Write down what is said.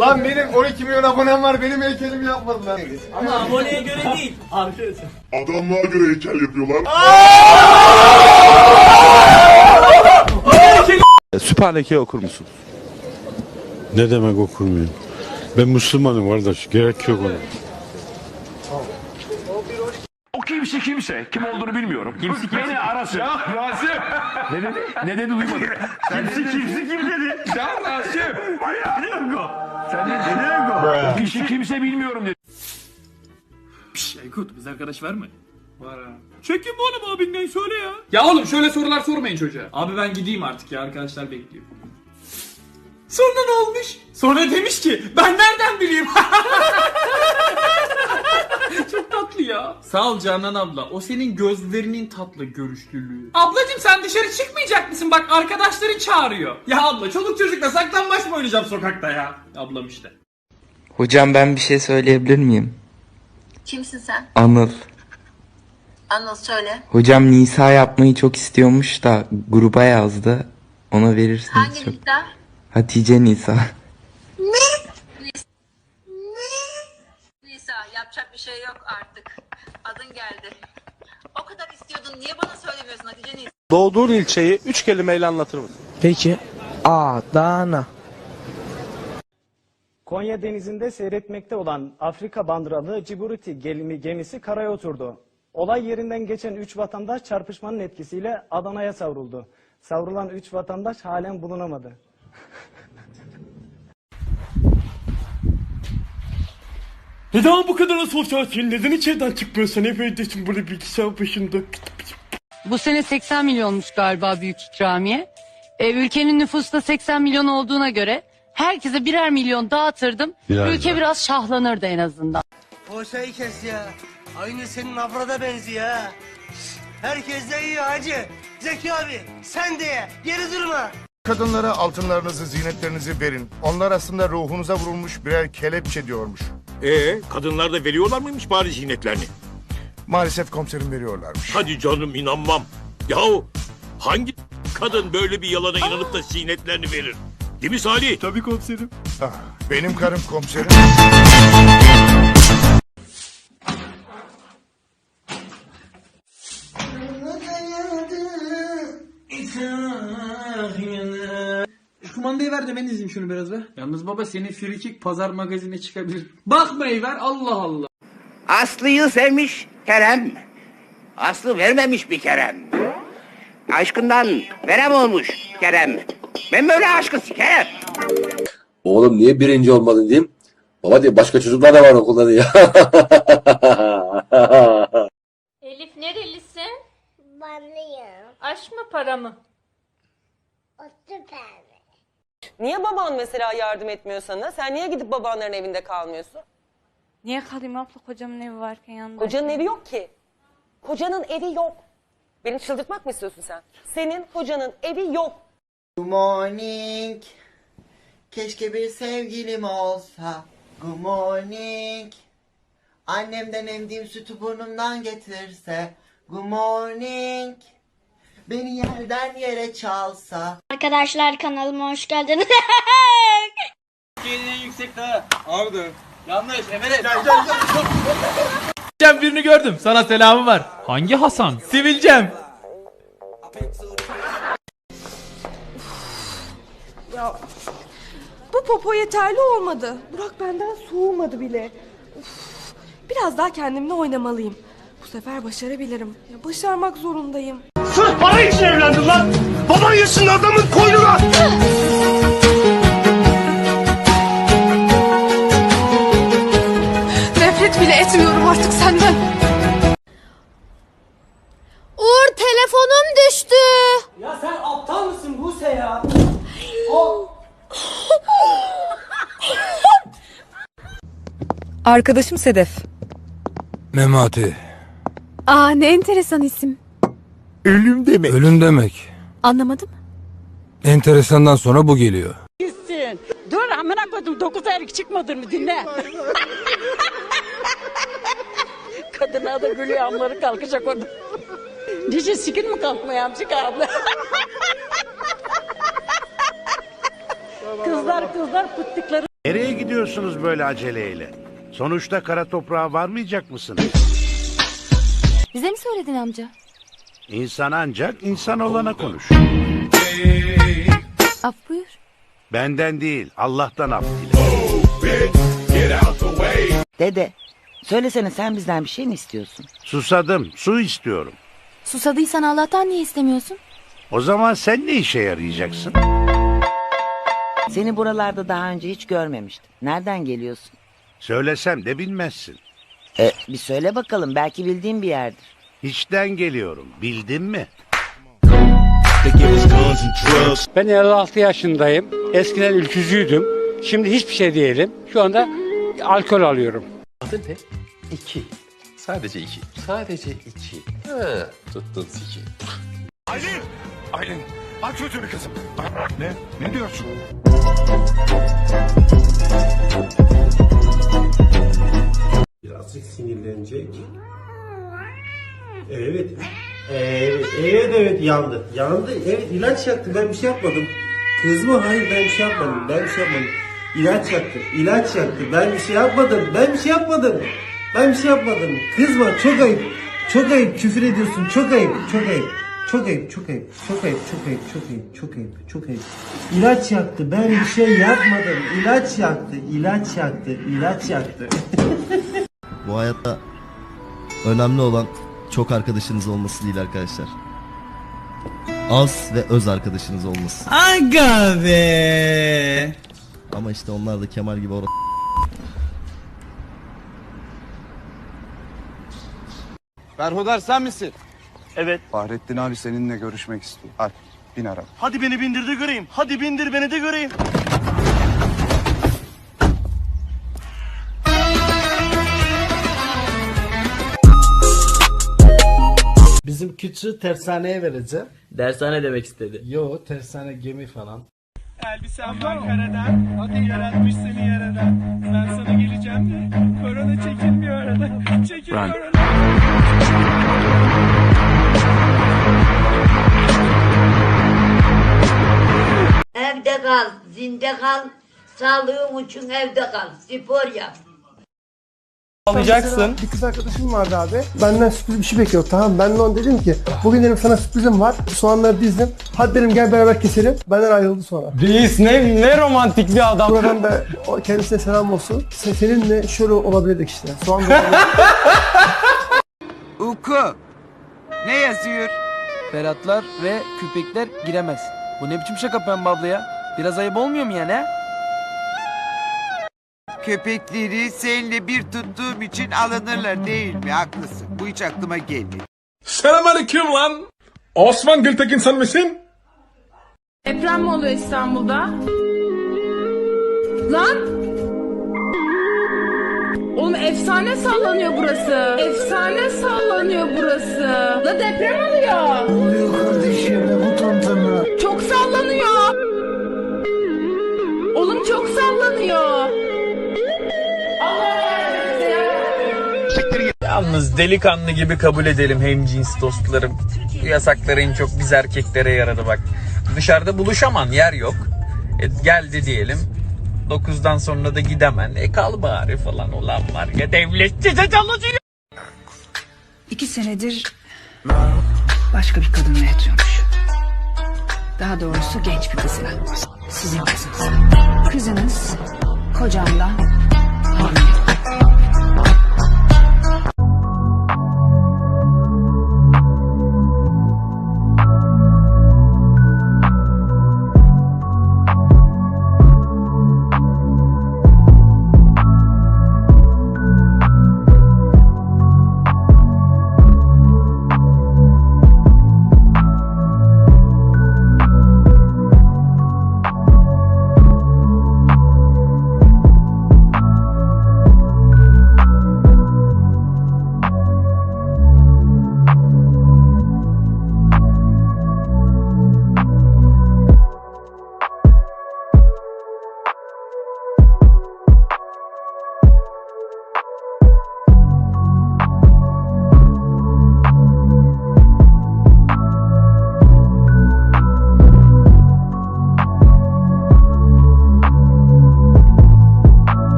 Lan benim 12 milyon abonem var benim heykelimi yapmadılar. Ama aboneye göre değil. Arkadaşlar. Adamlığa göre heykel yapıyorlar. Süper Leke okur musun? Ne demek okur muyum? Ben Müslümanım kardeş. Gerek yok ona. O kimse kimse. Kim olduğunu bilmiyorum. Kimse kimse. Beni arasın. Ya Rasim. Ne dedi? Ne dedi duymadım. kimse kimse kim dedi? Ya Rasim. Ne demek o? Sen ne dedin? Kişi kimse bilmiyorum dedi. Aykut biz arkadaş var mı? Var ha. Çekin bu oğlum abinden söyle ya. Ya oğlum şöyle sorular sormayın çocuğa. Abi ben gideyim artık ya arkadaşlar bekliyor. Sonra ne olmuş? Sonra demiş ki ben nereden bileyim? Çok tatlı ya. Sağ ol Canan abla. O senin gözlerinin tatlı görüşlülüğü. Ablacım sen dışarı çıkmayacak mısın? Bak arkadaşların çağırıyor. Ya abla çoluk çocukla saklambaç mı oynayacağım sokakta ya? Ablam işte. Hocam ben bir şey söyleyebilir miyim? Kimsin sen? Anıl. Anıl söyle. Hocam Nisa yapmayı çok istiyormuş da gruba yazdı. Ona verirseniz Hangi çok. Nisa? Hatice Nisa. Nisa yapacak bir şey yok artık. Adın geldi. O kadar istiyordun niye bana söylemiyorsun Hatice Nisa? Doğduğun ilçeyi üç kelimeyle anlatır mısın? Peki. Adana. Konya denizinde seyretmekte olan Afrika bandıralı Ciburuti gemi- gemisi karaya oturdu. Olay yerinden geçen 3 vatandaş çarpışmanın etkisiyle Adana'ya savruldu. Savrulan 3 vatandaş halen bulunamadı. Neden bu kadar sosyalsin? Neden içeriden çıkmıyorsun? Hep evdesin böyle bilgisayar başında. Bu sene 80 milyonmuş galiba büyük ikramiye. E, ülkenin nüfusu da 80 milyon olduğuna göre herkese birer milyon dağıtırdım. Birer Ülke lira. biraz şahlanırdı en azından. Poğaçayı kes ya. Aynı senin abrada benziyor ha. Herkes de iyi hacı. Zeki abi sen de ye. Geri durma. Kadınlara altınlarınızı, zinetlerinizi verin. Onlar aslında ruhunuza vurulmuş birer kelepçe diyormuş. Ee, kadınlar da veriyorlar mıymış bari ziynetlerini? Maalesef komiserim veriyorlarmış. Hadi canım inanmam. Yahu hangi kadın böyle bir yalana inanıp da ziynetlerini verir? Değil mi Salih? Tabii komiserim. Ah, benim karım komiserim. Şu kumandayı ver de ben izleyeyim şunu biraz be. Yalnız baba senin frikik pazar magazine çıkabilir. Bakmayı ver Allah Allah. Aslı'yı sevmiş Kerem. Aslı vermemiş bir Kerem. Aşkından verem olmuş Kerem. Ben böyle aşkı sikerim. Oğlum niye birinci olmadın diyeyim. Baba diye başka çocuklar da var okulda diye. Elif nerelisin? Banlıyım. Aş mı para mı? O süper. Niye baban mesela yardım etmiyor sana? Sen niye gidip babanların evinde kalmıyorsun? Niye kalayım abla kocamın evi varken yanında? Kocanın evi yok ki. Kocanın evi yok. Beni çıldırtmak mı istiyorsun sen? Senin kocanın evi yok. Good morning. Keşke bir sevgilim olsa. Good morning. Annemden emdiğim sütü burnumdan getirse. Good morning. Beni yerden yere çalsa. Arkadaşlar kanalıma hoş geldiniz. Türkiye'nin en yüksek dağı. Ağrı Yanlış Everest. Cem birini gördüm. Sana selamı var. Hangi Hasan? Sivilcem. Bu popo yeterli olmadı. Burak benden soğumadı bile. Biraz daha kendimle oynamalıyım. Bu sefer başarabilirim. Ya başarmak zorundayım. Sırf para için evlendin lan. Baban yaşında adamın koynuna. Nefret bile etmiyorum artık senden. Uğur telefonum düştü. Ya sen aptal mısın Buse ya? Arkadaşım Sedef. Memati. Aa ne enteresan isim. Ölüm demek. Ölüm demek. Anlamadım. Enteresandan sonra bu geliyor. Dur amına koydum dokuz aylık çıkmadın mı dinle. Kadına da gülüyor amları kalkacak orada. Dice sikin mi kalkmaya amcık abla? kızlar kızlar pıttıkları Nereye gidiyorsunuz böyle aceleyle? Sonuçta kara toprağa varmayacak mısınız? Bize mi söyledin amca? İnsan ancak insan olana konuş. Af buyur. Benden değil, Allah'tan af dile. Dede, söylesene sen bizden bir şey mi istiyorsun? Susadım, su istiyorum. Susadıysan Allah'tan niye istemiyorsun? O zaman sen ne işe yarayacaksın? Seni buralarda daha önce hiç görmemiştim. Nereden geliyorsun? Söylesem de bilmezsin. E, bir söyle bakalım belki bildiğin bir yerdir. Hiçten geliyorum, bildin mi? Ben 56 yaşındayım. Eskiden ülkücüydüm. Şimdi hiçbir şey değilim. Şu anda alkol alıyorum. İki. Sadece iki. Sadece iki. Ha, tuttun siki. Aylin! Aylin! Aç çocuğunu kızım. Ne? Ne diyorsun? Birazcık sinirlenecek. Evet. Evet, evet, yandı. Yandı. Evet ilaç yaktı. Ben bir şey yapmadım. Kız mı? Hayır ben bir şey yapmadım. Ben bir şey yapmadım. İlaç yaktı. İlaç yaktı. Ben bir şey yapmadım. Ben bir şey yapmadım. Ben bir şey yapmadım. Kızma. Çok ayıp. Çok ayıp. Küfür ediyorsun. Çok ayıp. Çok ayıp. Çok ayıp, çok ayıp, çok ayıp, çok ayıp, çok ayıp, çok ayıp, çok ayıp. İlaç yaktı, ben bir şey yapmadım. İlaç yaktı, ilaç yaktı, ilaç yaktı. Bu hayatta önemli olan çok arkadaşınız olması değil arkadaşlar. Az ve öz arkadaşınız olması. Aga be. Ama işte onlar da Kemal gibi or Berhudar sen misin? Evet. Fahrettin abi seninle görüşmek istiyor. Hadi bin araba. Hadi beni bindir de göreyim. Hadi bindir beni de göreyim. Küçüğü tersaneye vereceğim. Dershane demek istedi. Yo tersane gemi falan. Elbisen var karadan, hadi yaratmış seni yaradan. Ben sana geleceğim de, korona çekilmiyor arada. Çekilmiyor arada. Evde kal, zinde kal, sağlığın için evde kal, spor yap. Alacaksın. Bir kız arkadaşım vardı abi. Benden sürpriz bir şey bekliyor. Tamam ben de ona dedim ki bugün dedim sana sürprizim var. Soğanları dizdim. Hadi dedim gel beraber keselim. Benden ayrıldı sonra. Reis ne, ne romantik bir adam. Buradan da kendisine selam olsun. Se- Seninle şöyle olabilirdik işte. Soğan. Uku. Ne yazıyor? Ferhatlar ve köpekler giremez. Bu ne biçim şaka Pembe abla ya? Biraz ayıp olmuyor mu yani ha? Köpekleri seninle bir tuttuğum için alınırlar değil mi? Haklısın. Bu hiç aklıma gelmedi. Selamünaleyküm lan. Osman Gültekin sen misin? Deprem mi oluyor İstanbul'da? Lan! Oğlum efsane sallanıyor burası. Efsane sallanıyor burası. La deprem oluyor. Oluyor kardeşim ne bu tantana? Çok sallanıyor. Oğlum çok sallanıyor. Yalnız delikanlı gibi kabul edelim hem cins dostlarım. Bu yasaklar çok biz erkeklere yaradı bak. Dışarıda buluşaman yer yok. E, geldi diyelim. 9'dan sonra da gidemen. E kal bari falan ulan var ya devlet size çalışıyor. İki senedir başka bir kadınla yatıyormuş. Daha doğrusu genç bir kızla. Sizin kızınız. Kızınız kocamdan hamile.